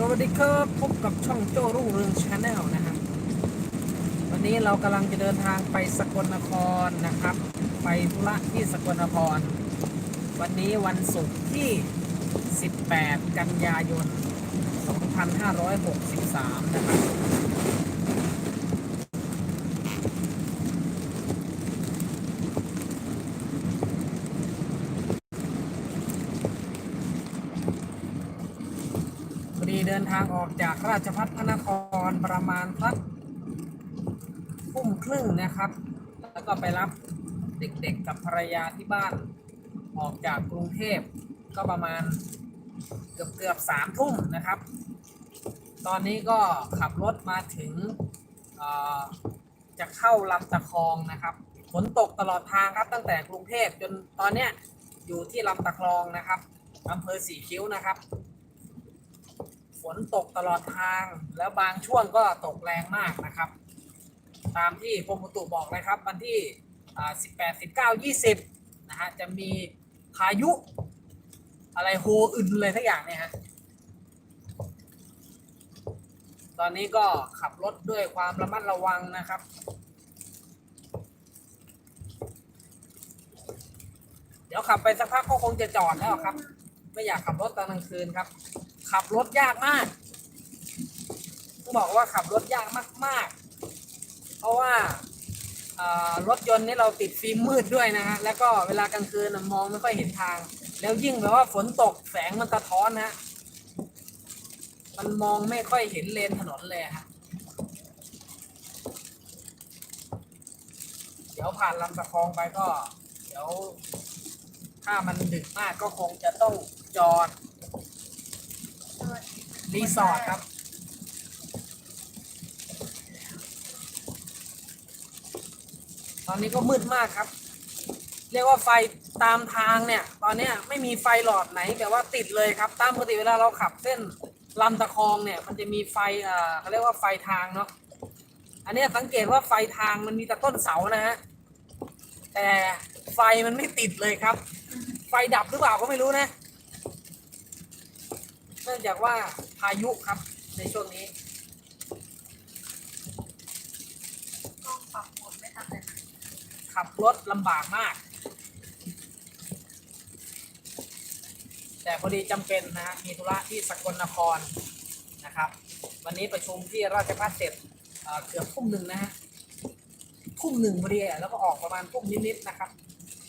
สวัสดีครับพบกับช่องโจ้รุ่งเรืองชาแนลนะครับวันนี้เรากำลังจะเดินทางไปสกลนครนะครับ ไปธุระที่สกลนคร วันนี้วันศุกร์ที่ 18 กันยายน 2563 นะครับ พอดีเดิน ทางออกจากราชพัฒพระนครประมาณสักทุ่มครึ่งนะครับ แล้วก็ไปรับเด็กๆกับภรรยาที่บ้าน ออกจากกรุงเทพก็ประมาณเกือบเกือบสามทุ่มนะครับ ตอนนี้ก็ขับรถมาถึงจะเข้าลำตะคองนะครับฝนตกตลอดทางครับตั้งแต่กรุงเทพจนตอนเนี้ยอยู่ที่ลำตะคลองนะครับอำเภอสีคิ้วนะครับ ฝนตกตลอดทาง แล้วบางช่วงก็ตกแรงมากนะครับ ตามที่กรมอุตุบอกเลยครับ วันที่ 18 19 20 นะฮะ จะมีพายุ อะไรโฮอื่นเลยทั้งอย่างเนี่ยฮะ ตอนนี้ก็ขับรถด้วยความระมัดระวังนะครับเดี๋ยวขับไปสักพักก็คงจะจอดแล้วครับ ไม่อยากขับรถตอนกลางคืนครับ ขับรถยากมากต้องบอกว่าขับรถยากมาก ๆ เพราะว่ารถยนต์นี่เราติดฟิล์มมืดด้วยนะฮะ แล้วก็เวลากลางคืนมองไม่ค่อยเห็นทาง แล้วยิ่งแบบว่าฝนตกแสงมันสะท้อนนะฮะมันมองไม่ค่อยเห็นเลนถนนเลยฮะ เดี๋ยวผ่านลำตะคองไปก็ เดี๋ยว ถ้ามันดึกมากก็คงจะต้องจอด รีสอร์ทครับ ตอนนี้ก็มืดมากครับ เรียกว่าไฟตามทางเนี่ย ตอนนี้ไม่มีไฟหลอดไหนแบบว่าติดเลยครับ ตามปกติเวลาเราขับเส้นลำตะคองเนี่ย มันจะมีไฟเอ่อเขาเรียกว่าไฟทางเนาะ อันนี้สังเกตว่าไฟทางมันมีแต่ต้นเสานะฮะ แต่ไฟมันไม่ติดเลยครับ ไฟดับหรือเปล่าก็ไม่รู้นะ นื่องจากว่าพายุครับในช่วงนี้ต้องปรับหมดไม่ทันเลยนะขับรถลำบากมาก แต่พอดีจำเป็นนะฮะมีธุระที่สกลนครนะครับ วันนี้ประชุมที่ราชพัฒเสร็จเเกือบทุ่มหนึ่งนะฮะทุ่มหนึ่งพอดีแล้วก็ออกประมาณทุ่มนิดๆนะครับ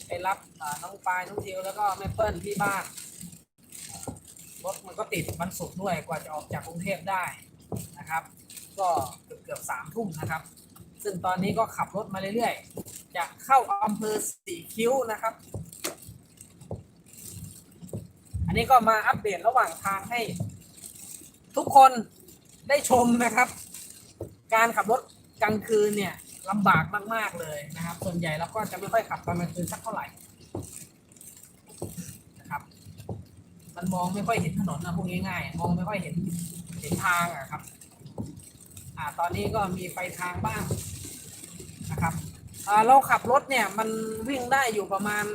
ไปรับน้องปายน้องทิวแล้วก็แม่เปิ้ลที่บ้าน รถมันก็ติดวันศุกด้วยกว่าจะออกจากกรุงเทพได้นะครับ ก็เกือบเกือบสามทุ่มนะครับ ซึ่งตอนนี้ก็ขับรถมาเรื่อยๆจะเข้าอำเภอสีคิ้วนะครับ อันนี้ก็มาอัปเดตระหว่างทางให้ ทุกคนได้ชมนะครับ การขับรถกลางคืนเนี่ยลำบากมากๆเลยนะครับ ส่วนใหญ่เราก็จะไม่ค่อยขับตอนกลางคืนสักเท่าไหร่นะครับ มันมองไม่ค่อยเห็นถนนนะพูดง่ายๆมองไม่ค่อยเห็นเห็นทางอะครับ อ่า ตอนนี้ก็มีไฟทางบ้างนะครับอ่าเราขับรถเนี่ย มันวิ่งได้อยู่ประมาณ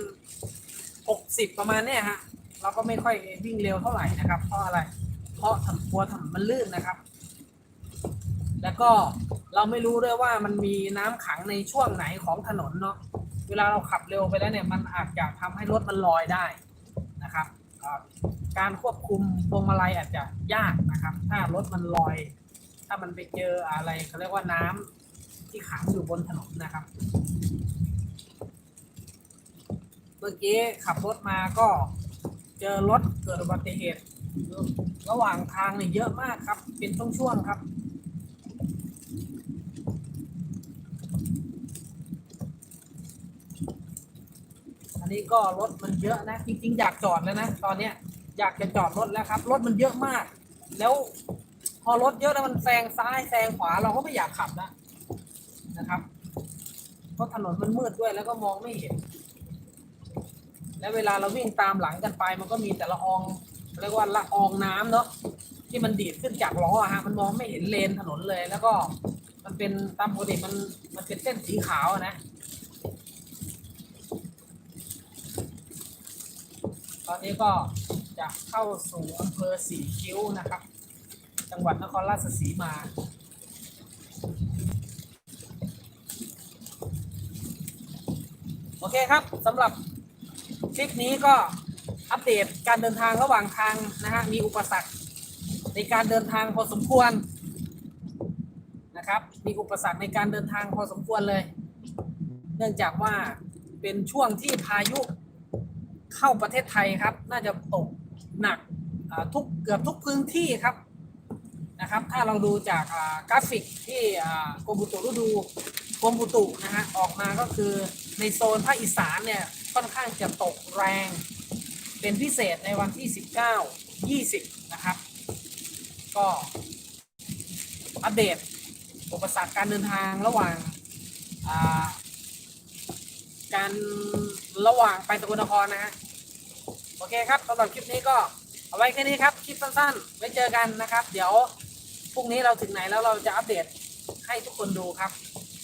หกสิบประมาณเนี่ยฮะ เราก็ไม่ค่อยวิ่งเร็วเท่าไหร่นะครับ เพราะอะไร เพราะถนนกลัวถนนมันลื่นนะครับ แล้วก็เราไม่รู้ด้วยว่ามันมีน้ำขังในช่วงไหนของถนนเนาะ เวลาเราขับเร็วไปแล้วเนี่ย มันอาจจะทำให้รถมันลอยได้นะครับ การควบคุมพวงมาลัยอาจจะยากนะครับ ถ้ารถมันลอย ถ้ามันไปเจออะไรเขาเรียกว่าน้ำที่ขังอยู่บนถนนนะครับ เมื่อกี้ขับรถมาก็เจอรถเกิดอุบัติเหตุ ระหว่างทางเนี่ยเยอะมากครับ เป็นช่วงๆครับ อันนี้ก็รถมันเยอะนะ จริงๆ อยากจอดแล้วนะ ตอนเนี้ยอยากจะจอดรถแล้วครับ รถมันเยอะมาก แล้วพอรถเยอะแล้วมันแซงซ้ายแซงขวาเราก็ไม่อยากขับนะนะครับ เพราะถนนมันมืดด้วยแล้วก็มองไม่เห็น แล้วเวลาเราวิ่งตามหลังกันไป มันก็มีแต่ละอองเรียกว่าละอองน้ำเนาะที่มันดีดขึ้นจากล้อฮะมันมองไม่เห็นเลนถนนเลย แล้วก็มันเป็นตามปกติมันมันเป็นเส้นสีขาวนะ ตอนนี้ก็จะเข้าสู่อำเภอสีคิ้วนะครับ จังหวัดนครราชสีมา โอเคครับสำหรับคลิปนี้ก็อัปเดตการเดินทางระหว่างทางนะฮะมีอุปสรรคในการเดินทางพอสมควรนะครับ มีอุปสรรคในการเดินทางพอสมควรเลย เนื่องจากว่าเป็นช่วงที่พายุ เข้าประเทศไทยครับ น่าจะตกหนักทุกเกือบทุกพื้นที่ครับนะครับ ถ้าเราดูจากกราฟิกที่กรมอุตุฤดูกรมอุตุนะฮะออกมาก็คือในโซนภาคอีสานเนี่ยค่อนข้างจะตกแรงเป็นพิเศษในวันที่ 19 20 นะครับ ก็อัปเดตอุปสรรคการเดินทางระหว่างาการระหว่างไปสกลนครนะฮะ อเคครับสำหรับคลิปนี้ก็เอาไว้แค่นี้ครับคลิปสั้นๆไว้เจอกันนะครับ เดี๋ยวพรุ่งนี้เราถึงไหนแล้วเราจะอัปเดตให้ทุกคนดูครับ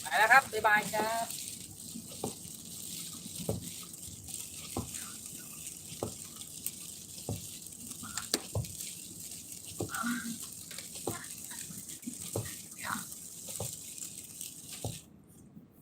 ไปแล้วครับบ๊ายบายครับ